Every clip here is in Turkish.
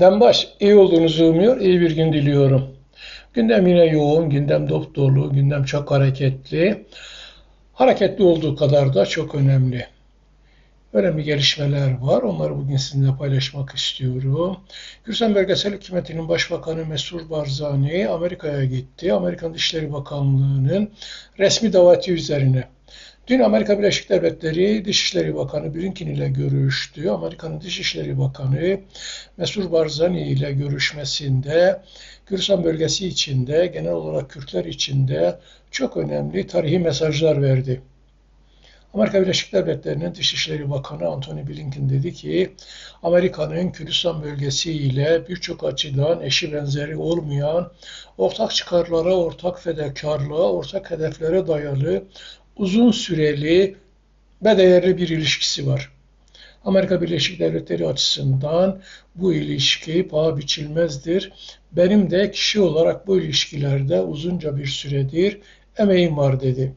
Dembaş, iyi olduğunuzu umuyor, iyi bir gün diliyorum. Gündem yine yoğun, gündem dop dolu, gündem çok hareketli. Hareketli olduğu kadar da çok önemli. Önemli gelişmeler var. Onları bugün sizinle paylaşmak istiyorum. Gürsen Bölgesel Hükümeti'nin Başbakanı Mesur Barzani Amerika'ya gitti. Amerikan Dışişleri Bakanlığı'nın resmi daveti üzerine. Dün Amerika Birleşik Devletleri Dışişleri Bakanı Blinken ile görüştü. Amerika'nın Dışişleri Bakanı Mesur Barzani ile görüşmesinde Kürdistan bölgesi içinde, genel olarak Kürtler içinde çok önemli tarihi mesajlar verdi. Amerika Birleşik Devletleri'nin Dışişleri Bakanı Antony Blinken dedi ki Amerika'nın Kürdistan bölgesi ile birçok açıdan eşi benzeri olmayan ortak çıkarlara, ortak fedakarlığa, ortak hedeflere dayalı uzun süreli ve değerli bir ilişkisi var. Amerika Birleşik Devletleri açısından bu ilişki paha biçilmezdir. Benim de kişi olarak bu ilişkilerde uzunca bir süredir emeğim var dedi.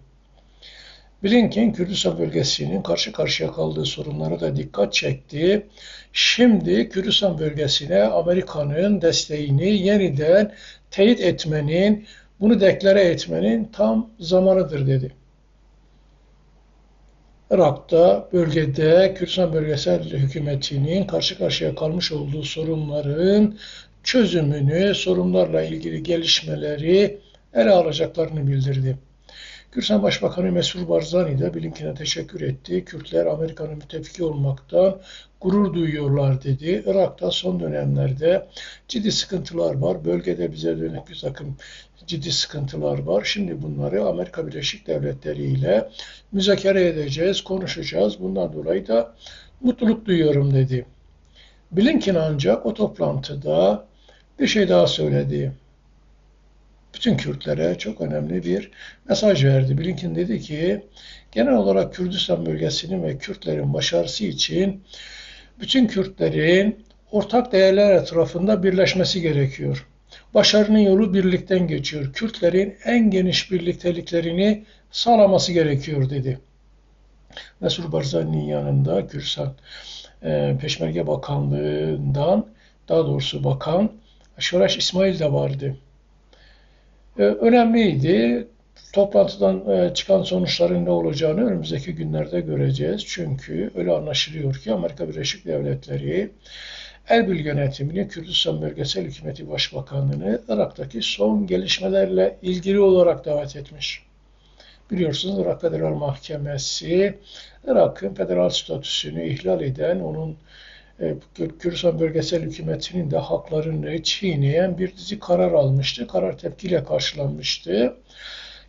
Blinken Kürdistan bölgesinin karşı karşıya kaldığı sorunlara da dikkat çekti. Şimdi Kürdistan bölgesine Amerika'nın desteğini yeniden teyit etmenin, bunu deklare etmenin tam zamanıdır dedi. Irak'ta, bölgede Kürdistan Bölgesel Hükümeti'nin karşı karşıya kalmış olduğu sorunların çözümünü, sorunlarla ilgili gelişmeleri ele alacaklarını bildirdi. Kürdistan Başbakanı Mesur Barzani de Blinken'e teşekkür etti. Kürtler Amerika'nın müttefiki olmaktan gurur duyuyorlar dedi. Irak'ta son dönemlerde ciddi sıkıntılar var. Bölgede bize dönük bir takım ciddi sıkıntılar var. Şimdi bunları Amerika Birleşik Devletleri ile müzakere edeceğiz, konuşacağız. Bundan dolayı da mutluluk duyuyorum dedi. Blinken ancak o toplantıda bir şey daha söyledi. Bütün Kürtlere çok önemli bir mesaj verdi. Blinken dedi ki genel olarak Kürdistan bölgesinin ve Kürtlerin başarısı için bütün Kürtlerin ortak değerler etrafında birleşmesi gerekiyor. Başarının yolu birlikten geçiyor. Kürtlerin en geniş birlikteliklerini sağlaması gerekiyor dedi. Mesur Barzani'nin yanında Kürdistan e, Peşmerge Bakanlığı'ndan daha doğrusu bakan Şoraş İsmail de vardı. E, önemliydi. Toplantıdan e, çıkan sonuçların ne olacağını önümüzdeki günlerde göreceğiz. Çünkü öyle anlaşılıyor ki Amerika Birleşik Devletleri Erbil yönetimini Kürdistan Bölgesel Hükümeti Başbakanlığı'nı Irak'taki son gelişmelerle ilgili olarak davet etmiş. Biliyorsunuz Irak Federal Mahkemesi Irak'ın federal statüsünü ihlal eden, onun Kürdistan Bölgesel Hükümeti'nin de haklarını çiğneyen bir dizi karar almıştı. Karar tepkiyle karşılanmıştı.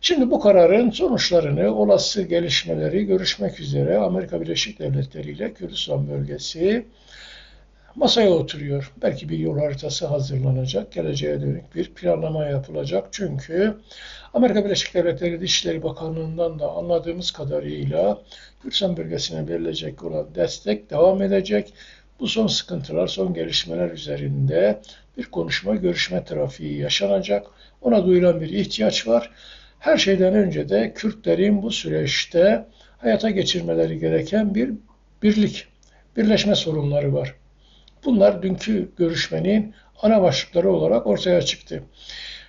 Şimdi bu kararın sonuçlarını, olası gelişmeleri görüşmek üzere Amerika Birleşik Devletleri ile Kürdistan bölgesi masaya oturuyor. Belki bir yol haritası hazırlanacak, geleceğe dönük bir planlama yapılacak. Çünkü Amerika Birleşik Devletleri Dışişleri Bakanlığı'ndan da anladığımız kadarıyla Kürdistan bölgesine verilecek olan destek devam edecek. Bu son sıkıntılar, son gelişmeler üzerinde bir konuşma, görüşme trafiği yaşanacak. Ona duyulan bir ihtiyaç var. Her şeyden önce de Kürtlerin bu süreçte hayata geçirmeleri gereken bir birlik, birleşme sorunları var. Bunlar dünkü görüşmenin ana başlıkları olarak ortaya çıktı.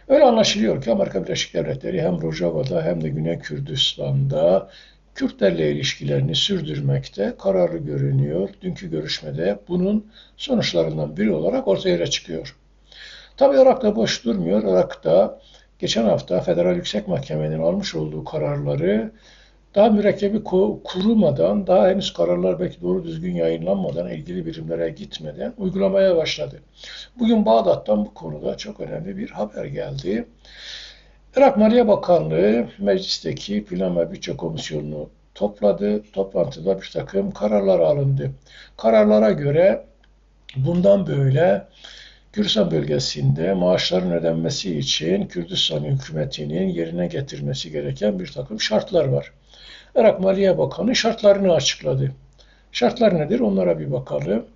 Öyle anlaşılıyor ki Amerika Birleşik Devletleri hem Rojava'da hem de Güney Kürdistan'da Kürtlerle ilişkilerini sürdürmekte kararlı görünüyor. Dünkü görüşmede bunun sonuçlarından biri olarak ortaya çıkıyor. Tabi Irak'ta boş durmuyor. Irak'ta geçen hafta Federal Yüksek Mahkemenin almış olduğu kararları daha mürekkebi kurumadan, daha henüz kararlar belki doğru düzgün yayınlanmadan, ilgili birimlere gitmeden uygulamaya başladı. Bugün Bağdat'tan bu konuda çok önemli bir haber geldi. Irak Maliye Bakanlığı meclisteki plan ve bütçe komisyonunu topladı. Toplantıda bir takım kararlar alındı. Kararlara göre bundan böyle Kürdistan bölgesinde maaşların ödenmesi için Kürdistan hükümetinin yerine getirmesi gereken bir takım şartlar var. Irak Maliye Bakanı şartlarını açıkladı. Şartlar nedir? Onlara bir bakalım.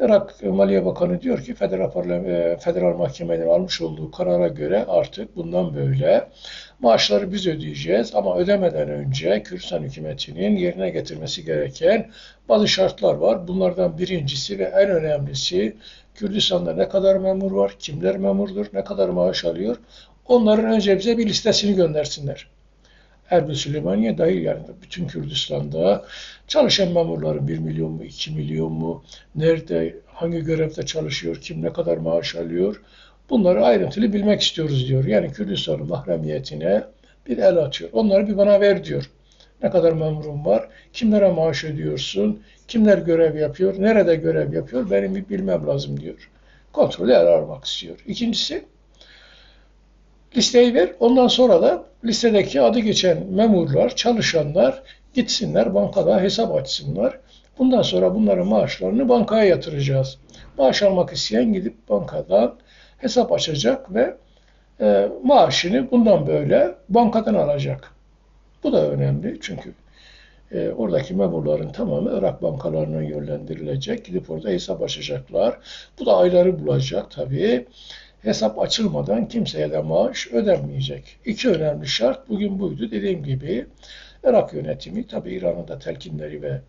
Irak Maliye Bakanı diyor ki federal, e, federal mahkemenin almış olduğu karara göre artık bundan böyle maaşları biz ödeyeceğiz ama ödemeden önce Kürdistan hükümetinin yerine getirmesi gereken bazı şartlar var. Bunlardan birincisi ve en önemlisi Kürdistan'da ne kadar memur var, kimler memurdur, ne kadar maaş alıyor. Onların önce bize bir listesini göndersinler. Erbil Süleymaniye dahil yani bütün Kürdistan'da çalışan memurların 1 milyon mu, 2 milyon mu, nerede, hangi görevde çalışıyor, kim ne kadar maaş alıyor, bunları ayrıntılı bilmek istiyoruz diyor. Yani Kürdistan'ın mahremiyetine bir el atıyor. Onları bir bana ver diyor. Ne kadar memurun var, kimlere maaş ödüyorsun, kimler görev yapıyor, nerede görev yapıyor, benim bir bilmem lazım diyor. Kontrolü ele almak istiyor. İkincisi, listeyi ver, ondan sonra da listedeki adı geçen memurlar, çalışanlar gitsinler bankada hesap açsınlar. Bundan sonra bunların maaşlarını bankaya yatıracağız. Maaş almak isteyen gidip bankadan hesap açacak ve e, maaşını bundan böyle bankadan alacak. Bu da önemli çünkü e, oradaki memurların tamamı Irak bankalarına yönlendirilecek. Gidip orada hesap açacaklar. Bu da ayları bulacak tabii. Hesap açılmadan kimseye de maaş ödenmeyecek. İki önemli şart bugün buydu. Dediğim gibi Irak yönetimi tabii İran'ın da telkinleri ve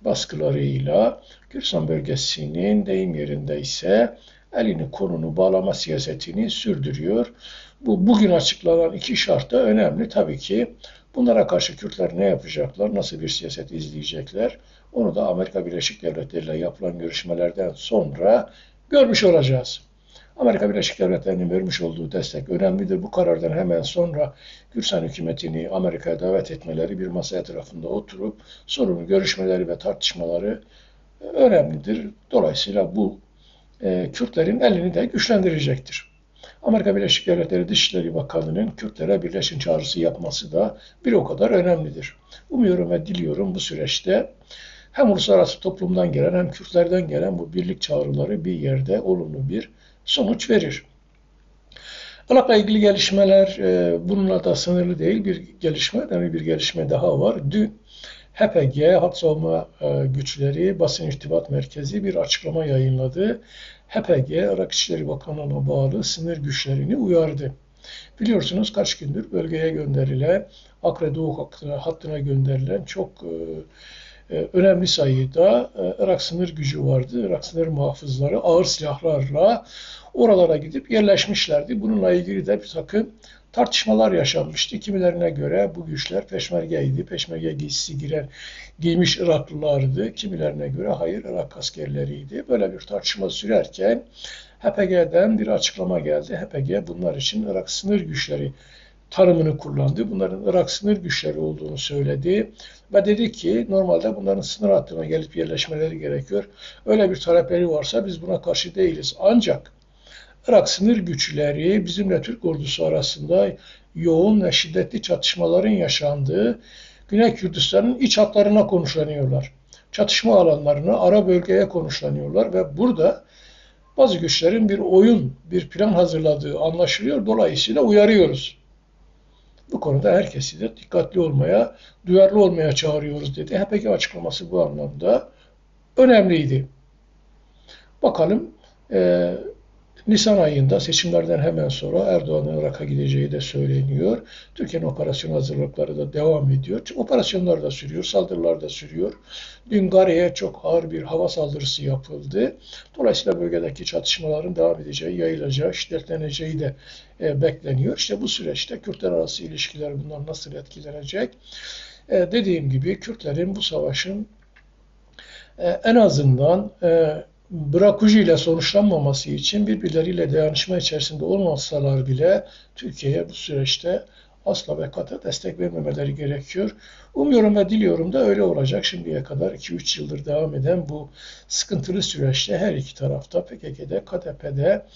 baskılarıyla Kürdistan bölgesinin deyim yerinde ise elini konunu bağlama siyasetini sürdürüyor. Bu bugün açıklanan iki şart da önemli. Tabii ki bunlara karşı Kürtler ne yapacaklar, nasıl bir siyaset izleyecekler onu da Amerika Birleşik Devletleri ile yapılan görüşmelerden sonra görmüş olacağız. Amerika Birleşik Devletleri'nin vermiş olduğu destek önemlidir. Bu karardan hemen sonra Gürsan hükümetini Amerika'ya davet etmeleri bir masa etrafında oturup sorunu, görüşmeleri ve tartışmaları önemlidir. Dolayısıyla bu e, Kürtlerin elini de güçlendirecektir. Amerika Birleşik Devletleri Dışişleri Bakanı'nın Kürtlere birleşin çağrısı yapması da bir o kadar önemlidir. Umuyorum ve diliyorum bu süreçte hem uluslararası toplumdan gelen hem Kürtlerden gelen bu birlik çağrıları bir yerde olumlu bir sonuç verir. Irak'la ilgili gelişmeler e, bununla da sınırlı değil. Bir gelişme, önemli bir gelişme daha var. Dün HPG, Hat Savunma e, Güçleri Basın İrtibat Merkezi bir açıklama yayınladı. HPG, Irak İçişleri Bakanlığı'na bağlı sınır güçlerini uyardı. Biliyorsunuz kaç gündür bölgeye gönderilen, Akre Doğu hattına gönderilen çok e, önemli sayıda e, Irak sınır gücü vardı. Irak sınır muhafızları ağır silahlarla oralara gidip yerleşmişlerdi. Bununla ilgili de bir takım tartışmalar yaşanmıştı. Kimilerine göre bu güçler peşmergeydi. Peşmerge giysisi giren giymiş Iraklılardı. Kimilerine göre hayır Irak askerleriydi. Böyle bir tartışma sürerken HPG'den bir açıklama geldi. HPG bunlar için Irak sınır güçleri tanımını kullandı. Bunların Irak sınır güçleri olduğunu söyledi. Ve dedi ki normalde bunların sınır hattına gelip yerleşmeleri gerekiyor. Öyle bir talepleri varsa biz buna karşı değiliz. Ancak Irak sınır güçleri bizimle Türk ordusu arasında yoğun ve şiddetli çatışmaların yaşandığı Güney Kürdistan'ın iç hatlarına konuşlanıyorlar. Çatışma alanlarına, ara bölgeye konuşlanıyorlar ve burada bazı güçlerin bir oyun, bir plan hazırladığı anlaşılıyor. Dolayısıyla uyarıyoruz. Bu konuda herkesi de dikkatli olmaya, duyarlı olmaya çağırıyoruz dedi. HPG açıklaması bu anlamda önemliydi. Bakalım e, Nisan ayında seçimlerden hemen sonra Erdoğan'ın Irak'a gideceği de söyleniyor. Türkiye'nin operasyon hazırlıkları da devam ediyor. Operasyonlar da sürüyor, saldırılar da sürüyor. Dün Gare'ye çok ağır bir hava saldırısı yapıldı. Dolayısıyla bölgedeki çatışmaların devam edeceği, yayılacağı, şiddetleneceği de e, bekleniyor. İşte bu süreçte Kürtler arası ilişkiler bundan nasıl etkilenecek? E, dediğim gibi Kürtlerin bu savaşın e, en azından e, Brakuji ile sonuçlanmaması için birbirleriyle dayanışma içerisinde olmasalar bile Türkiye'ye bu süreçte asla ve kata destek vermemeleri gerekiyor. Umuyorum ve diliyorum da öyle olacak. Şimdiye kadar 2-3 yıldır devam eden bu sıkıntılı süreçte her iki tarafta PKK'de, KDP'de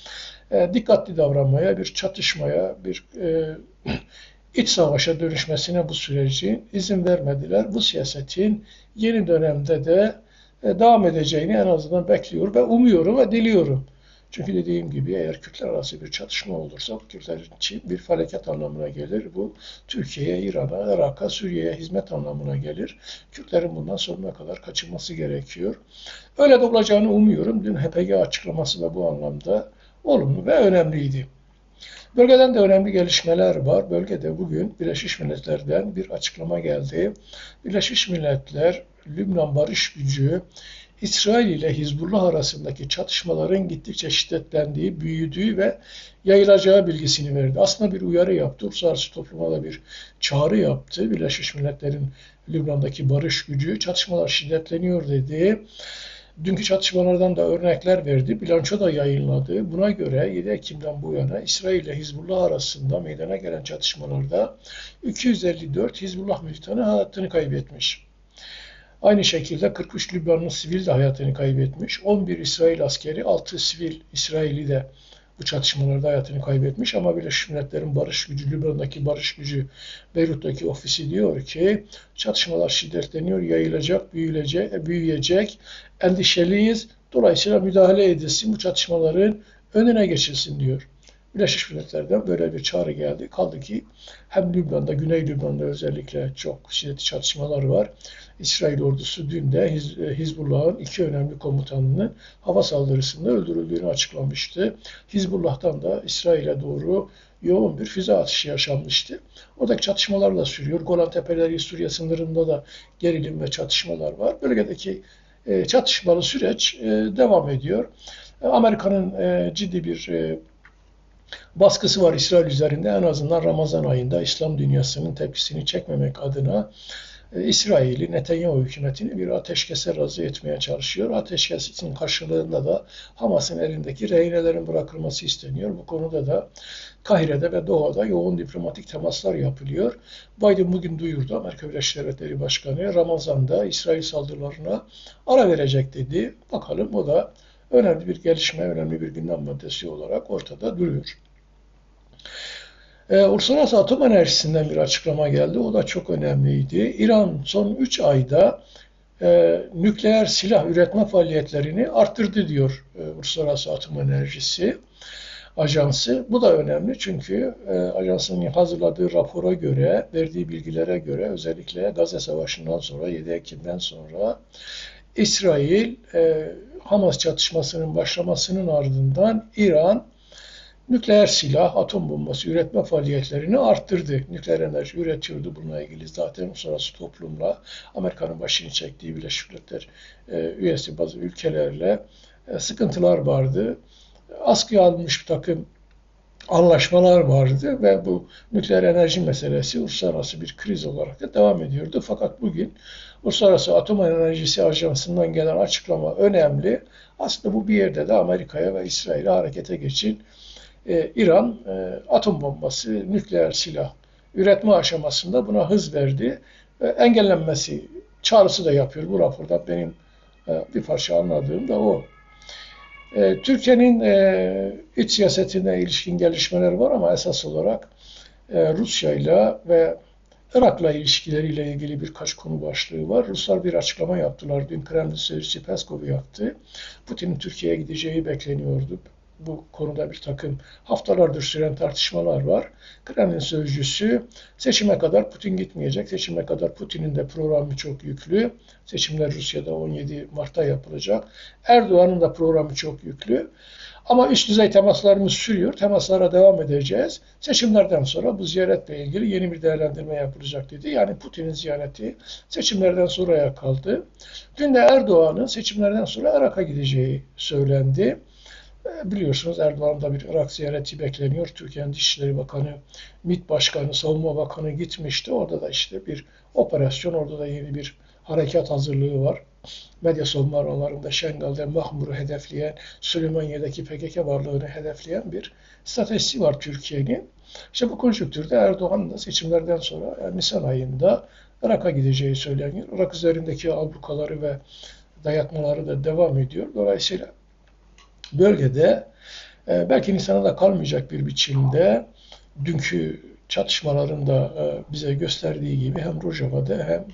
e, dikkatli davranmaya, bir çatışmaya, bir e, iç savaşa dönüşmesine bu sürecin izin vermediler. Bu siyasetin yeni dönemde de devam edeceğini en azından bekliyorum ve umuyorum ve diliyorum. Çünkü dediğim gibi eğer Kürtler arası bir çatışma olursa Kürtler için bir felaket anlamına gelir. Bu Türkiye'ye, İran'a, Irak'a, Suriye'ye hizmet anlamına gelir. Kürtlerin bundan sonuna kadar kaçınması gerekiyor. Öyle de olacağını umuyorum. Dün HPG açıklaması da bu anlamda olumlu ve önemliydi. Bölgeden de önemli gelişmeler var. Bölgede bugün Birleşmiş Milletler'den bir açıklama geldi. Birleşmiş Milletler Lübnan Barış Gücü İsrail ile Hizbullah arasındaki çatışmaların gittikçe şiddetlendiği, büyüdüğü ve yayılacağı bilgisini verdi. Aslında bir uyarı yaptı. Uluslararası topluma da bir çağrı yaptı. Birleşmiş Milletler'in Lübnan'daki barış gücü, çatışmalar şiddetleniyor dedi. Dünkü çatışmalardan da örnekler verdi. Bilanço da yayınladı. Buna göre 7 Ekim'den bu yana İsrail ile Hizbullah arasında meydana gelen çatışmalarda 254 Hizbullah militanı hayatını kaybetmiş. Aynı şekilde 43 Lübnanlı sivil de hayatını kaybetmiş. 11 İsrail askeri, 6 sivil İsraili de bu çatışmalarda hayatını kaybetmiş. Ama Birleşmiş Milletler'in barış gücü, Lübnan'daki barış gücü Beyrut'taki ofisi diyor ki çatışmalar şiddetleniyor, yayılacak, büyüyecek, büyüyecek. Endişeliyiz. Dolayısıyla müdahale edilsin, bu çatışmaların önüne geçilsin diyor. Birleşmiş Milletler'den böyle bir çağrı geldi. Kaldı ki hem Lübnan'da, Güney Lübnan'da özellikle çok şiddetli çatışmalar var. İsrail ordusu dün de Hiz Hizbullah'ın iki önemli komutanının hava saldırısında öldürüldüğünü açıklamıştı. Hizbullah'tan da İsrail'e doğru yoğun bir füze atışı yaşanmıştı. Oradaki çatışmalar da sürüyor. Golan Tepeleri Suriye sınırında da gerilim ve çatışmalar var. Bölgedeki e, çatışmalı süreç e, devam ediyor. Amerika'nın e, ciddi bir e, baskısı var İsrail üzerinde. En azından Ramazan ayında İslam dünyasının tepkisini çekmemek adına e, İsrail'i, Netanyahu hükümetini bir ateşkese razı etmeye çalışıyor. Ateşkes için karşılığında da Hamas'ın elindeki rehinelerin bırakılması isteniyor. Bu konuda da Kahire'de ve Doğu'da yoğun diplomatik temaslar yapılıyor. Biden bugün duyurdu Amerika Birleşik Devletleri Başkanı Ramazan'da İsrail saldırılarına ara verecek dedi. Bakalım o da önemli bir gelişme, önemli bir gündem maddesi olarak ortada duruyor. Ee, Uluslararası Atom Enerjisi'nden bir açıklama geldi. O da çok önemliydi. İran son 3 ayda e, nükleer silah üretme faaliyetlerini arttırdı diyor e, Uluslararası Atom Enerjisi Ajansı. Bu da önemli çünkü e, ajansın hazırladığı rapora göre, verdiği bilgilere göre özellikle Gazze Savaşı'ndan sonra 7 Ekim'den sonra İsrail e, Hamas çatışmasının başlamasının ardından İran nükleer silah, atom bombası üretme faaliyetlerini arttırdı. Nükleer enerji üretiyordu. Bununla ilgili zaten uluslararası toplumla Amerika'nın başını çektiği Birleşik Milletler e, üyesi bazı ülkelerle e, sıkıntılar vardı. Askıya alınmış bir takım anlaşmalar vardı ve bu nükleer enerji meselesi uluslararası bir kriz olarak da devam ediyordu. Fakat bugün Uluslararası Atom Enerjisi Ajansı'ndan gelen açıklama önemli. Aslında bu bir yerde de Amerika'ya ve İsrail'e harekete geçin e, İran e, atom bombası, nükleer silah üretme aşamasında buna hız verdi. E, engellenmesi çağrısı da yapıyor bu raporda. Benim e, bir parça anladığım da o. E, Türkiye'nin e, iç siyasetine ilişkin gelişmeler var ama esas olarak e, Rusya ile ve Irak'la ilişkileriyle ilgili birkaç konu başlığı var. Ruslar bir açıklama yaptılar. Dün Kremlin Sözcüsü Peskov yaptı. Putin'in Türkiye'ye gideceği bekleniyordu bu konuda bir takım haftalardır süren tartışmalar var. Kremlin sözcüsü seçime kadar Putin gitmeyecek. Seçime kadar Putin'in de programı çok yüklü. Seçimler Rusya'da 17 Mart'ta yapılacak. Erdoğan'ın da programı çok yüklü. Ama üst düzey temaslarımız sürüyor. Temaslara devam edeceğiz. Seçimlerden sonra bu ziyaretle ilgili yeni bir değerlendirme yapılacak dedi. Yani Putin'in ziyareti seçimlerden sonraya kaldı. Dün de Erdoğan'ın seçimlerden sonra Irak'a gideceği söylendi. Biliyorsunuz Erdoğan'da bir Irak ziyareti bekleniyor. Türkiye'nin Dışişleri Bakanı, MİT Başkanı, Savunma Bakanı gitmişti. Orada da işte bir operasyon, orada da yeni bir harekat hazırlığı var. Medya savunmalarında Şengal'de Mahmur'u hedefleyen, Süleymaniye'deki PKK varlığını hedefleyen bir stratejisi var Türkiye'nin. İşte bu konjüktürde Erdoğan da seçimlerden sonra yani Nisan ayında Irak'a gideceği söyleniyor. Irak üzerindeki ablukaları ve dayatmaları da devam ediyor. Dolayısıyla bölgede e, belki Nisan'a da kalmayacak bir biçimde dünkü çatışmalarında e, bize gösterdiği gibi hem Rojava'da hem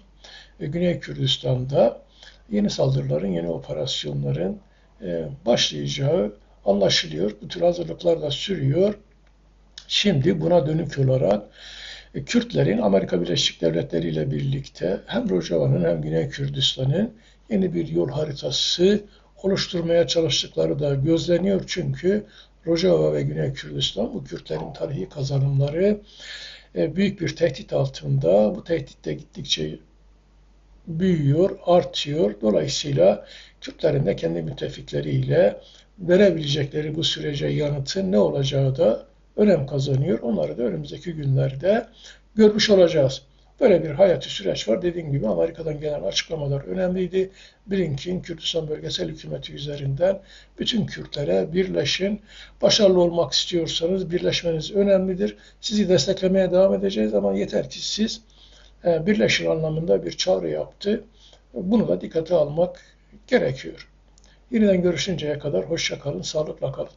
e, Güney Kürdistan'da yeni saldırıların, yeni operasyonların e, başlayacağı anlaşılıyor. Bu tür hazırlıklar da sürüyor. Şimdi buna dönük olarak e, Kürtlerin Amerika Birleşik Devletleri ile birlikte hem Rojava'nın hem Güney Kürdistan'ın yeni bir yol haritası oluşturmaya çalıştıkları da gözleniyor. Çünkü Rojava ve Güney Kürdistan bu Kürtlerin tarihi kazanımları e, büyük bir tehdit altında. Bu tehdit de gittikçe büyüyor, artıyor. Dolayısıyla Kürtlerin de kendi müttefikleriyle verebilecekleri bu sürece yanıtın ne olacağı da önem kazanıyor. Onları da önümüzdeki günlerde görmüş olacağız. Böyle bir hayati süreç var. Dediğim gibi Amerika'dan gelen açıklamalar önemliydi. Blink'in Kürdistan Bölgesel Hükümeti üzerinden bütün Kürtlere birleşin. Başarılı olmak istiyorsanız birleşmeniz önemlidir. Sizi desteklemeye devam edeceğiz ama yeter ki siz e, birleşin anlamında bir çağrı yaptı. Bunu da dikkate almak gerekiyor. Yeniden görüşünceye kadar hoşça kalın, sağlıkla kalın.